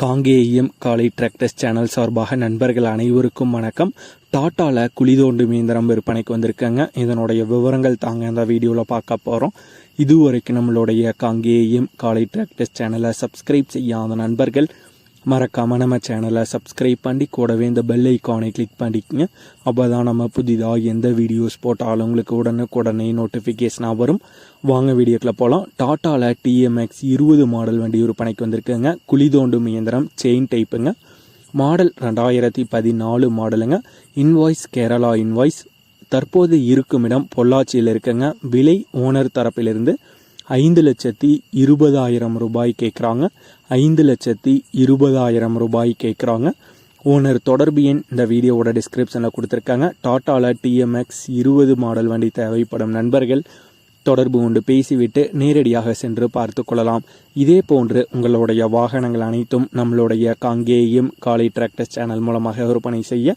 காங்கேயம் காலை tractors channel சார்பாக நண்பர்கள் அனைவருக்கும் வணக்கம். டாட்டாவில் குழி தோண்டும் இயந்திரம் விற்பனைக்கு வந்திருக்கேங்க. இதனுடைய விவரங்கள் தாங்க இந்த வீடியோவில் பார்க்க போகிறோம் இதுவரைக்கும் நம்மளுடைய காங்கேயம் காலை டிராக்டர்ஸ் சேனலை சப்ஸ்கிரைப் செய்யாத நண்பர்கள் மறக்காமல் நம்ம சேனலை சப்ஸ்கிரைப் பண்ணி கூடவே இந்த பெல் ஐக்கானை கிளிக் பண்ணிக்கங்க. அப்போ தான் நம்ம புதிதாக எந்த வீடியோஸ் போட்டாலும் உங்களுக்கு உடனுக்குடனே நோட்டிஃபிகேஷனாக வரும். வாங்க வீடியோக்கில் போகலாம் டாட்டாவில் டிஎம்எக்ஸ் இருபது மாடல் வண்டி விற்பனைக்கு வந்திருக்குங்க. குழி தோண்டும் இயந்திரம் செயின் டைப்புங்க மாடல் ரெண்டாயிரத்தி பதினாலு மாடலுங்க இன்வாய்ஸ் கேரளா இன்வாய்ஸ் தற்போது இருக்கும் இடம் பொள்ளாச்சியில் இருக்குங்க. விலை ஓனர் தரப்பிலிருந்து ஐந்து லட்சத்தி இருபதாயிரம் ரூபாய் கேட்குறாங்க. ஐந்து லட்சத்தி இருபதாயிரம் ரூபாய் கேட்குறாங்க. ஓனர் தொடர்பு எண் இந்த வீடியோவோட டிஸ்கிரிப்ஷனில் கொடுத்துருக்காங்க. டாட்டாவில் டிஎம்எக்ஸ் இருபது மாடல் வண்டி தேவைப்படும் நண்பர்கள். தொடர்பு கொண்டு பேசிவிட்டு நேரடியாக சென்று பார்த்து கொள்ளலாம். இதே போன்று உங்களுடைய வாகனங்கள் அனைத்தும் நம்மளுடைய காங்கேயம் காலை டிராக்டர்ஸ் சேனல் மூலமாக விற்பனை செய்ய